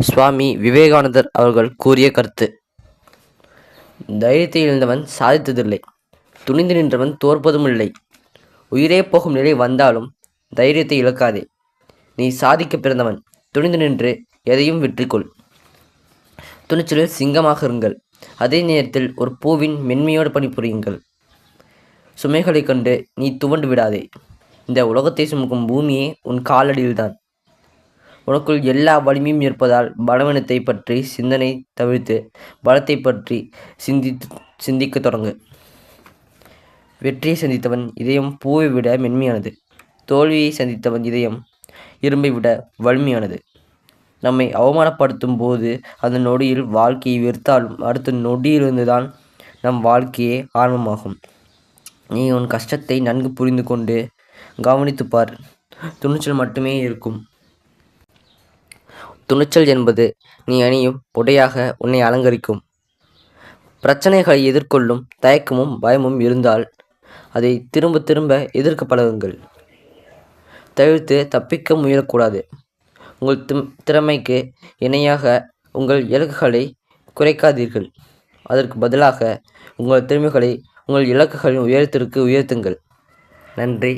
சுவாமி விவேகானந்தர் அவர்கள் கூறிய கருத்து. தைரியத்தை இழந்தவன் சாதித்ததில்லை. துணிந்து நின்றவன் தோற்பதும் இல்லை உயிரே போகும் நிலை வந்தாலும் தைரியத்தை இழக்காதே. நீ சாதிக்க பிறந்தவன். துணிந்து நின்று எதையும் வெற்றிக்கொள். துணிச்சலில் சிங்கமாக இருங்கள். அதே நேரத்தில் ஒரு பூவின் மென்மையோடு பணிபுரியுங்கள். சுமைகளைக் கண்டு நீ துவண்டு விடாதே. இந்த உலகத்தை சுமக்கும் பூமியே உன் காலடியில்தான். உனக்குள் எல்லா வலிமையும் இருப்பதால் பலவீனத்தை பற்றி சிந்தனை தவிர்த்து பலத்தை பற்றி சிந்தித்து சிந்திக்க தொடங்கு. வெற்றியை சந்தித்தவன் இதயம் பூவை விட மென்மையானது. தோல்வியை சந்தித்தவன் இதயம் இரும்பை விட வலிமையானது. நம்மை அவமானப்படுத்தும் போது அந்த நொடியில் வாழ்க்கையை வெறுத்தாலும் அடுத்த நொடியிலிருந்து தான் நம் வாழ்க்கையே ஆரம்பமாகும். நீ உன் கஷ்டத்தை நன்கு புரிந்து கொண்டு கவனித்துப்பார் துணிச்சல் மட்டுமே இருக்கும். துணிச்சல் என்பது நீ அணியும் உடையாக உன்னை அலங்கரிக்கும். பிரச்சனைகளை எதிர்கொள்ளும் தயக்கமும் பயமும் இருந்தால் அதை திரும்ப திரும்ப எதிர்க்க பழகுங்கள். தவிர்த்து தப்பிக்க முயலக்கூடாது. உங்கள் திறமைக்கு இணையாக உங்கள் இலக்குகளை குறைக்காதீர்கள். அதற்கு பதிலாக உங்கள் திறமைகளை உங்கள் இலக்குகளின் உயரத்திற்கு உயர்த்துங்கள். நன்றி.